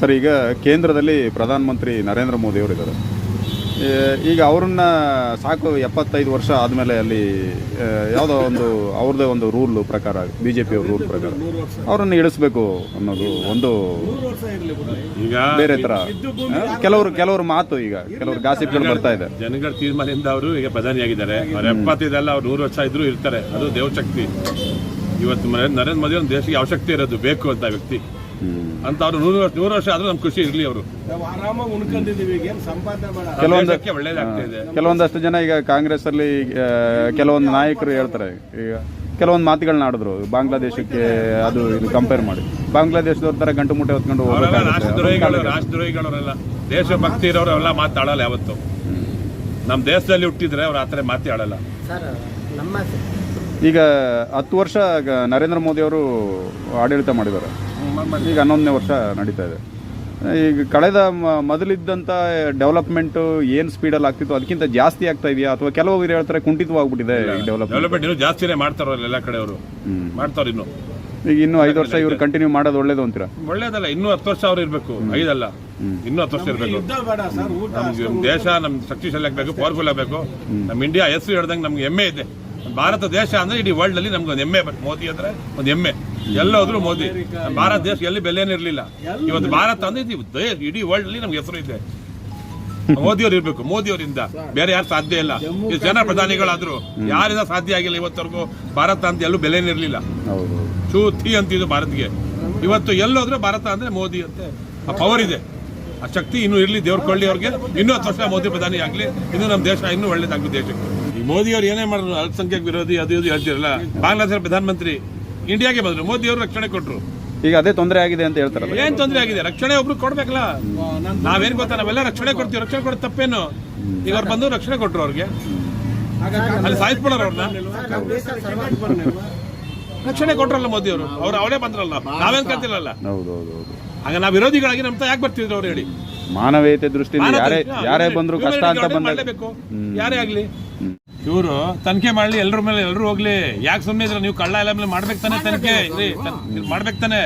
Sir ಈಗ ಕೇಂದ್ರದಲ್ಲಿ ಪ್ರಧಾನಮಂತ್ರಿ ನರೇಂದ್ರ ಮೋದಿ ಅವರು ಇದ್ದಾರೆ. ಈಗ ಅವ್ರನ್ನ ಸಾಕು ಎಪ್ಪತ್ತೈದು ವರ್ಷ ಆದಮೇಲೆ ಅಲ್ಲಿ ಯಾವುದೋ ಒಂದು ಅವ್ರದ್ದೇ ಒಂದು ರೂಲ್ ಪ್ರಕಾರ ಬಿ ಜೆ ಪಿಯವ್ರ ರೂಲ್ ಪ್ರಕಾರ ಅವರನ್ನು ಇಳಿಸ್ಬೇಕು ಅನ್ನೋದು ಒಂದು ಈಗ ಬೇರೆ ಥರ ಕೆಲವರು ಕೆಲವರು ಮಾತು ಈಗ ಕೆಲವರು ಗಾಸಿಪ್ಗಳು ಬರ್ತಾ ಇದೆ. ಜನಗಳ ತೀರ್ಮಾನದಿಂದ ಅವರು ಈಗ ಪ್ರಧಾನಿಯಾಗಿದ್ದಾರೆ. ಅವ್ರ ಎಪ್ಪತ್ತೈದಲ್ಲ ಅವ್ರು ನೂರು ವರ್ಷ ಇದ್ರು ಇರ್ತಾರೆ. ಅದು ದೇವಶಕ್ತಿ. ಇವತ್ತು ನರೇಂದ್ರ ಮೋದಿ ಒಂದು ದೇಶಕ್ಕೆ ಅವಶ್ಯಕತೆ ಇರೋದು ಬೇಕು ಅಂತ ವ್ಯಕ್ತಿ. ಅಂತ ಅವ್ರು ನೂರು ವರ್ಷ ನೂರು ವರ್ಷ ಆದ್ರೂ ನಮ್ಗೆ ಖುಷಿ ಇರಲಿ ಅವರು. ಕೆಲವೊಂದಕ್ಕೆ ಆರಾಮಾಗಿ ಉಣ್ಕೊಂಡಿದೀವಿ ಈಗ ಸಂಪಾದನೆ ಮಾಡ ಕೆಲವೊಂದು ದೇಶಕ್ಕೆ ಒಳ್ಳೇದಾಗ್ತಾ ಇದೆ. ಕೆಲವೊಂದಷ್ಟು ಜನ ಈಗ ಕಾಂಗ್ರೆಸ್ ಅಲ್ಲಿ ಕೆಲವೊಂದು ನಾಯಕರು ಹೇಳ್ತಾರೆ. ಈಗ ಕೆಲವೊಂದು ಮಾತುಗಳನ್ನ ಆಡಿದ್ರು ಬಾಂಗ್ಲಾದೇಶಕ್ಕೆ ಅದು ಇದು ಕಂಪೇರ್ ಮಾಡಿ. ಬಾಂಗ್ಲಾದೇಶದವ್ರ ತರ ಗಂಟು ಮುಟ್ಟೆ ಹೊತ್ಕೊಂಡು. ರಾಷ್ಟ್ರದ್ರೋಹಿಗಳು ರಾಷ್ಟ್ರದ್ರೋಹಿಗಳವರೆಲ್ಲ ದೇಶಭಕ್ತಿ ಇರೋರು ಅವೆಲ್ಲ ಮಾತಾಡಲ್ಲ ಯಾವತ್ತು. ನಮ್ಮ ದೇಶದಲ್ಲಿ ಹುಟ್ಟಿದ್ರೆ ಅವ್ರು ಆ ಥರ ಮಾತಾಡಲ್ಲ. ಸರ್ ನಮ್ಮ ಈಗ ಹತ್ತು ವರ್ಷ ಗ- ನರೇಂದ್ರ ಮೋದಿ ಅವರು ಆಡಳಿತ ಮಾಡಿದ್ದಾರೆ. ಈಗ ಹನ್ನೊಂದನೇ ವರ್ಷ ನಡೀತಾ ಇದೆ. ಈಗ ಕಳೆದ ಮ- ಮೊದಲಿದ್ದಂಥ ಡೆವಲಪ್ಮೆಂಟು ಏನು ಸ್ಪೀಡಲ್ಲಿ ಆಗ್ತಿತ್ತು ಅದಕ್ಕಿಂತ ಜಾಸ್ತಿ ಆಗ್ತಾ ಇದೆಯಾ? ಅಥವಾ ಕೆಲವರು ಹೇಳ್ತಾರೆ ಕುಂಠಿತವಾಗ್ಬಿಟ್ಟಿದೆ ಈ ಡೆವಲಪ್ಮೆಂಟ್ ಡೆವಲಪ್ಮೆಂಟ್ ಇನ್ನೂ ಜಾಸ್ತಿನೇ ಮಾಡ್ತಾರ ಎಲ್ಲ ಕಡೆ ಅವರು? ಮಾಡ್ತಾರೆ ಮಾಡ್ತಾವ್ರು ಇನ್ನು. ಈಗ ಇನ್ನೂ ಐದು ವರ್ಷ ಇವರು ಕಂಟಿನ್ಯೂ ಮಾಡೋದು ಒಳ್ಳೇದು ಅಂತೀರಾ? ಒಳ್ಳೇದಲ್ಲ ಇನ್ನೂ ಹತ್ತು ವರ್ಷ ಅವ್ರು ಇರಬೇಕು. ಐದಲ್ಲ. ಇನ್ನೂ ಹತ್ತು ವರ್ಷ ಇರಬೇಕು. ನಮ್ಗೆ ದೇಶ ನಮ್ ಶಕ್ತಿಶಾಲಿ ಆಗಬೇಕು ಪವರ್ಫುಲ್ ಆಗಬೇಕು. ನಮ್ಮ ಇಂಡಿಯಾ ಹೆಸರು ಹೇಳ್ದಂಗೆ ನಮ್ಗೆ ಹೆಮ್ಮೆ ಇದೆ. ಭಾರತ ದೇಶ ಅಂದ್ರೆ ಇಡೀ ವರ್ಲ್ಡ್ ಅಲ್ಲಿ ನಮ್ಗೆ ಒಂದು ಹೆಮ್ಮೆ ಮೋದಿ ಅಂದ್ರೆ ಒಂದು ಹೆಮ್ಮೆ. ಎಲ್ಲೋದ್ರು ಮೋದಿ. ನಮ್ಮ ಭಾರತ ದೇಶ ಎಲ್ಲಿ ಬೆಲೆನೇ ಇರ್ಲಿಲ್ಲ. ಇವತ್ತು ಭಾರತ ಅಂದ್ರೆ ಇಡೀ ವರ್ಲ್ಡ್ ಅಲ್ಲಿ ನಮ್ಗೆ ಹೆಸರು ಇದೆ. ಮೋದಿ ಅವರು ಇರ್ಬೇಕು. ಮೋದಿ ಅವರಿಂದ ಬೇರೆ ಯಾರು ಸಾಧ್ಯ ಇಲ್ಲ. ಈ ಜನ ಪ್ರಧಾನಿಗಳಾದ್ರು ಯಾರಿಂದ ಸಾಧ್ಯ ಆಗಿಲ್ಲ ಇವತ್ತವರೆಗೂ? ಭಾರತ ಅಂತ ಎಲ್ಲೂ ಬೆಲೆನೇ ಇರ್ಲಿಲ್ಲ. ಹೌದು ಚೂ ಥಿ ಅಂತಿದ್ದು ಭಾರತ್ಗೆ. ಇವತ್ತು ಎಲ್ಲೋದ್ರೆ ಭಾರತ ಅಂದ್ರೆ ಮೋದಿ ಅಂತ. ಆ ಪವರ್ ಇದೆ. ಆ ಶಕ್ತಿ ಇನ್ನೂ ಇರ್ಲಿ ದೇವ್ರ ಕೊಳ್ಳಿ ಅವ್ರಿಗೆ. ಇನ್ನೂ ಹತ್ತು ವರ್ಷ ಮೋದಿ ಪ್ರಧಾನಿ ಆಗ್ಲಿ. ಇನ್ನು ನಮ್ಮ ದೇಶ ಇನ್ನೂ ಒಳ್ಳೇದಾಗ್ಲಿ ದೇಶಕ್ಕೆ. ಮೋದಿ ಅವ್ರು ಏನೇ ಮಾಡಿದ್ರು ಅಲ್ಪಸಂಖ್ಯಾಕ ವಿರೋಧಿ ಅದು ಇದು ಹೇಳ್ತಿರಲ್ಲ ಬಾಂಗ್ಲಾದೇಶ ಪ್ರಧಾನಮಂತ್ರಿ ಇಂಡಿಯಾಗೆ ಬಂದ್ರು. ಮೋದಿ ಅವರು ರಕ್ಷಣೆ ಕೊಟ್ರು. ಈಗ ಅದೇ ತೊಂದರೆ ಆಗಿದೆ ಅಂತ ಹೇಳ್ತಾರೆ ಏನ್ ತೊಂದರೆ ಆಗಿದೆ? ರಕ್ಷಣೆ ಒಬ್ರು ಕೊಡ್ಬೇಕಲ್ಲ? ನಾವೇನ್ ಗೊತ್ತಾ? ನಾವೆಲ್ಲ ರಕ್ಷಣೆ ಕೊಡ್ತೀವಿ. ರಕ್ಷಣೆ ಕೊಡೋದು ತಪ್ಪೇನು? ಈಗ ಅವ್ರು ಬಂದು ರಕ್ಷಣೆ ಕೊಟ್ರು ಅವ್ರಿಗೆ. ಅಲ್ಲಿ ಸಾಯಿಸ್ಬಿಡೋರು ಅವ್ರನ್ನ. ರಕ್ಷಣೆ ಕೊಟ್ರಲ್ಲ ಮೋದಿ ಅವರು. ಅವ್ರು ಅವರೇ ಬಂದ್ರಲ್ಲ. ನಾವೇನ್ ಕಲ್ತಿರಲ್ಲ ಆಗ ನಾವು ವಿರೋಧಿಗಳಾಗಿ ನಮ್ಮ ಯಾಕೆ ಬರ್ತಿದ್ರು ಅವ್ರು ಹೇಳಿ? ಮಾನವೀಯತೆ ದೃಷ್ಟಿಯಿಂದ ಯಾರೇ ಯಾರೇ ಬಂದ್ರು ಕಷ್ಟ ಅಂತ ಬಂದಾಗ ಮಾಡಲೇಬೇಕು? ಯಾರೇ ಆಗ್ಲಿ. ಇವರು ತನಿಖೆ ಮಾಡ್ಲಿ ಎಲ್ಲರ ಮೇಲೆ ಎಲ್ಲರೂ ಹೋಗ್ಲಿ. ಯಾಕೆ ಸುಮ್ನೆ ಇದ್ರ ನೀವು ಕಳ್ಳ ಎಲ್ಲ ಮೇಲೆ ಮಾಡ್ಬೇಕು ತಾನೆ ತನಿಖೆ? ಮಾಡ್ಬೇಕು ತಾನೆ?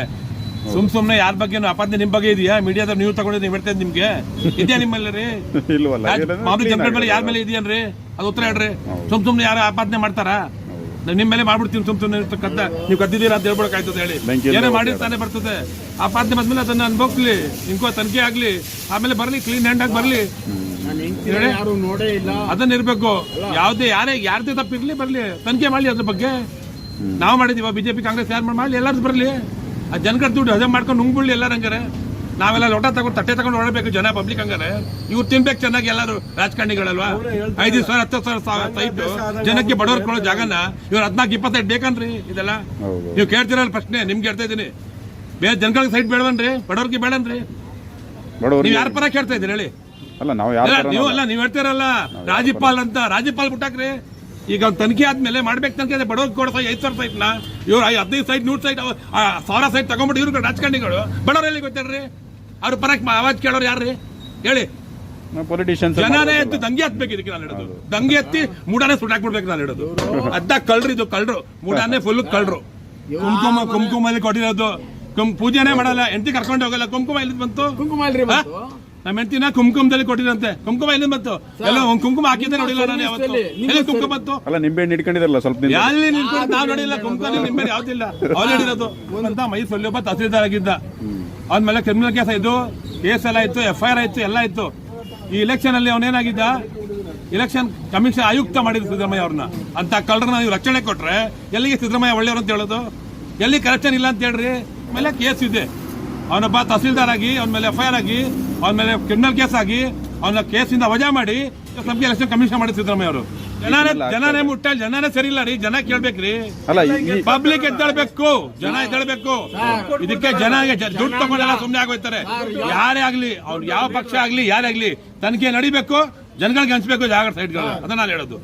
ಸುಮ್ ಸುಮ್ನೆ ಯಾರ ಬಗ್ಗೆ ಅಪಾದ್ನೆ ನಿಮ್ ಬಗ್ಗೆ ಇದೆಯಾ? ಮೀಡಿಯಾದ ನೀವು ತಗೊಂಡಿದ್ ನೀವು ಹೇಳ್ತೇನೆ ನಿಮ್ಗೆ? ಇದೆಯಾ ನಿಮ್ಮಲ್ಲಿ ರೀ? ಇಲ್ವಲ್ಲ ಮಾಮೂಲಿ ಜನಗಳ ಮೇಲೆ. ಯಾರ ಮೇಲೆ ಇದೆಯನ್ರಿ ಅದು ಉತ್ತರ ಹೇಳ್ರಿ. ಸುಮ್ ಸುಮ್ನೆ ಯಾರು ಆಪಾದನೆ ಮಾಡ್ತಾರ? ನಿಮ್ ಮೇಲೆ ಮಾಡ್ಬಿಡ್ತೀನಿ ಸುಮ್ ಸುಮ್ನೆ ಕದ್ದ. ನೀವು ಕದ್ದಿದ್ದೀರಾ ಅಂತ ಹೇಳ್ಬಿಡಕ್ಕಾಯ್ತದೆ ಹೇಳಿ. ಏನೇ ಮಾಡಿರ್ತಾನೆ ಬರ್ತದೆ. ಆಪಾದನೆ ಬಂದ್ಮೇಲೆ ಅದನ್ನ ಅನ್ಭೋಗ್ಲಿ ಇಂಕೋ ತನಿಖೆ ಆಗ್ಲಿ. ಆಮೇಲೆ ಬರ್ಲಿ ಕ್ಲೀನ್ ಹ್ಯಾಂಡ್ ಆಗಿ ಬರ್ಲಿ. ಹೇಳಿ. ಯಾರು ನೋಡೇ ಇಲ್ಲ. ಅದನ್ನ ಇರ್ಬೇಕು. ಯಾವ್ದೇ ಯಾರೇ ಯಾರ್ದೇ ತಪ್ಪಿರ್ಲಿ ಬರ್ಲಿ. ತನಿಖೆ ಮಾಡ್ಲಿ ಅದ್ರ ಬಗ್ಗೆ. ನಾವು ಮಾಡಿದೀವ ಬಿಜೆಪಿ ಕಾಂಗ್ರೆಸ್ ಯಾರು ಮಾಡ್ಲಿ ಎಲ್ಲಾರ್ದು ಬರ್ಲಿ. ಆ ಜನಗಳ ದುಡ್ಡು ಅದೇ ಮಾಡ್ಕೊಂಡು ನುಂಗ್ಬಿಡ್ಲಿ ಎಲ್ಲಾರ ಹಂಗಾರೆ. ನಾವೆಲ್ಲ ಲೋಟ ತಗೊಂಡು ತಟ್ಟೆ ತಗೊಂಡು ಓಡಬೇಕು ಜನ ಪಬ್ಲಿಕ್ ಹಂಗಾರೆ. ಇವ್ರು ತಿನ್ಬೇಕು ಚೆನ್ನಾಗಿ ಎಲ್ಲಾರು ರಾಜಕಾರಣಿಗಳಲ್ವಾ? ಐದು ಸಾವಿರ ಹತ್ತು ಸಾವಿರ ಸಾವಿರ ಸೈಟ್. ಜನಕ್ಕೆ ಬಡವ್ರು ಕೊಡೋ ಜಾಗನ ಇವ್ರು ಹದ್ನಾಲ್ಕು ಇಪ್ಪತ್ತೈದು ಬೇಕನ್ರಿ ಇದೆಲ್ಲ. ನೀವು ಕೇಳ್ತಿರಲ್ಲ ಪ್ರಶ್ನೆ ನಿಮ್ಗೆ ಹೇಳ್ತಾ ಇದೀನಿ. ಬೇರೆ ಜನಗಳಿಗೆ ಸೈಟ್ ಬೇಡವನ್ರಿ ಬಡವ್ರಿಗೆ ಬೇಡನ್ರಿ. ಬಡವರು ನೀವು ಯಾರ ಪರ ಕೇಳ್ತಾ ಇದೀರಿ ಹೇಳಿ. ಅಲ್ಲ ನಾವು ನೀವು ಅಲ್ಲ. ನೀವ್ ಹೇಳ್ತೀರಲ್ಲ ರಾಜ್ಯಪಾಲ್ ಅಂತ ರಾಜ್ಯಪಾಲ್ ಬಿಟ್ಟಾಕ್ರಿ ಈಗ ಒಂದ್ ತನಿಖೆ ಆದ್ಮೇಲೆ ಮಾಡ್ಬೇಕು ತನಿಖೆ ಬಡವ್ರ ಕೊಡ್ತಾ ಐದ್ ಸಾವಿರ ಸೈಟ್ ನಾ ಇವ್ರು ಐ- ಹದಿನೈದು ಸೈಟ್ ನೂರ್ ಸೈಟ್ ಸಾವಿರ ಸೈಟ್ ತಗೊಂಡ್ಬಿಟ್ಟು ಇವ್ರು ರಾಜಕಾರಣಿಗಳು ಬಡವರಲ್ಲಿ ಎಲ್ಲಿ ಗೊತ್ತೇಳ್ರಿ? ಅವ್ರ ಪರಕ್ ಆವಾಜ್ ಕೇಳೋರು ಯಾರ್ರಿ? ಹೇಳಿ. ಜನನೇ ಎತ್ತು ದಂಗೆ ಹತ್ಬೇಕು ಇದಕ್ಕೆ ನಾನು ಹೇಳೋದು. ದಂಗೆ ಎತ್ತಿ ಮೂಡಾನೆ ಸುಟ್ಟಾಕ್ಬಿಡ್ಬೇಕು ನಾನು ಹೇಳೋದು. ಅದ್ದ ಕಳ್ರಿ ಇದು ಕಳ್ರು. ಮೂಡಾನೆ ಫುಲ್ ಕಳ್ರು. ಕುಂಕುಮ ಕುಂಕುಮಲ್ಲಿ ಕೊಟ್ಟಿರೋದು. ಕುಂ ಪೂಜೆನೇ ಮಾಡಲ್ಲ. ಎಂತಿ ಕರ್ಕೊಂಡು ಹೋಗಲ್ಲ. ಕುಂಕುಮ ಇಲ್ಲಿ ಬಂತು? ಕುಂಕುಮ? ನಮ್ಮ ಹೆಂಡತಿನ ಕುಂಕುಮದಲ್ಲಿ ಕೊಟ್ಟಿರಂತೆ ಕುಂಕುಮ ಎಲ್ಲಿ ಬಂತು? ಎಲ್ಲ ಒಂದ್ ಕುಂಕುಮ ಹಾಕಿದ್ದೆ ನೋಡಿಲ್ಲ ನಾನು ಯಾವತ್ತು. ಎಲ್ಲಿ ಕುಂಕುಮ ಬಂತು? ಅಲ್ಲ ನಿಂಬೆ ಹಣ್ಣು ಹಿಡ್ಕೊಂಡಿದ್ರಲ್ಲ ಸ್ವಲ್ಪ ದಿನ. ಎಲ್ಲಿ ನಿಂತ್ಕೊಂಡು ನಾನು ನೋಡಿಲ್ಲ ಕುಂಕುಮ ನಿಂಬೆ ಯಾವ್ದಿಲ್ಲ. ಅವ್ರು ಹೇಳಿರೋದು. ಅಂತ ಮೈಸೂರಲ್ಲಿ ಒಬ್ಬ ತಹಸೀಲ್ದಾರ್ ಆಗಿದ್ದ. ಅವ್ನ ಕ್ರಿಮಿನಲ್ ಕೇಸ್ ಆಯ್ತು ಕೇಸ್ ಎಲ್ಲ ಇತ್ತು ಎಫ್ ಐ ಆರ್ ಆಯ್ತು ಎಲ್ಲ ಇತ್ತು ಈ ಇಲೆಕ್ಷನ್ ಅಲ್ಲಿ ಅವನೇನಾಗಿದ್ದ ಇಲೆಕ್ಷನ್ ಕಮಿಷನ್ ಆಯುಕ್ತ ಮಾಡಿದ್ರು ಸಿದ್ದರಾಮಯ್ಯ ಅವ್ರನ್ನ. ಅಂತ ಕಳ್ಳರನ್ನ ನೀವು ರಕ್ಷಣೆ ಕೊಟ್ರೆ ಎಲ್ಲಿಗೆ ಸಿದ್ದರಾಮಯ್ಯ ಒಳ್ಳೆಯವರು ಅಂತ ಹೇಳೋದು? ಎಲ್ಲಿ ಕರಪ್ಷನ್ ಇಲ್ಲ ಅಂತ ಹೇಳ್ರಿ? ಆಮೇಲೆ ಕೇಸ್ ಇದೆ. ಅವನೊಬ್ಬ ತಹಸೀಲ್ದಾರ್ ಆಗಿ ಅವನ ಮೇಲೆ ಎಫ್ ಐ ಆರ್ ಆಗಿ ಅವನ ಮೇಲೆ ಕ್ರಿಮಿನಲ್ ಕೇಸ್ ಆಗಿ ಅವನ ಕೇಸಿಂದ ವಜಾ ಮಾಡಿ ನಮ್ಗೆ ಎಲೆಕ್ಷನ್ ಕಮಿಷನ್ ಮಾಡಿ ಸಿದ್ದರಾಮಯ್ಯ ಅವರು. ಜನನೇ ಜನನೇ ಮುಟ್ಟ ಜನನೇ ಸರಿ ಇಲ್ಲ ರೀ ಜನ ಕೇಳ್ಬೇಕ್ರಿ. ಪಬ್ಲಿಕ್ ಎದ್ದೇಳ್ಬೇಕು ಜನ ಎದ್ದೇಳ್ಬೇಕು. ಇದಕ್ಕೆ ಜನ ದುಡ್ಡು ತಗೊಂಡೆಲ್ಲ ಸುಮ್ಮನೆ ಆಗೋಯ್ತಾರೆ. ಯಾರೇ ಆಗ್ಲಿ ಅವ್ರು ಯಾವ ಪಕ್ಷ ಆಗ್ಲಿ ಯಾರೇ ಆಗ್ಲಿ ತನಿಖೆ ನಡಿಬೇಕು ಜನಗಳಿಗೆ ಹಂಚ್ಬೇಕು ಜಾಗ ಸೈಡ್ಗಳು ಅದನ್ನ ನಾನು ಹೇಳೋದು.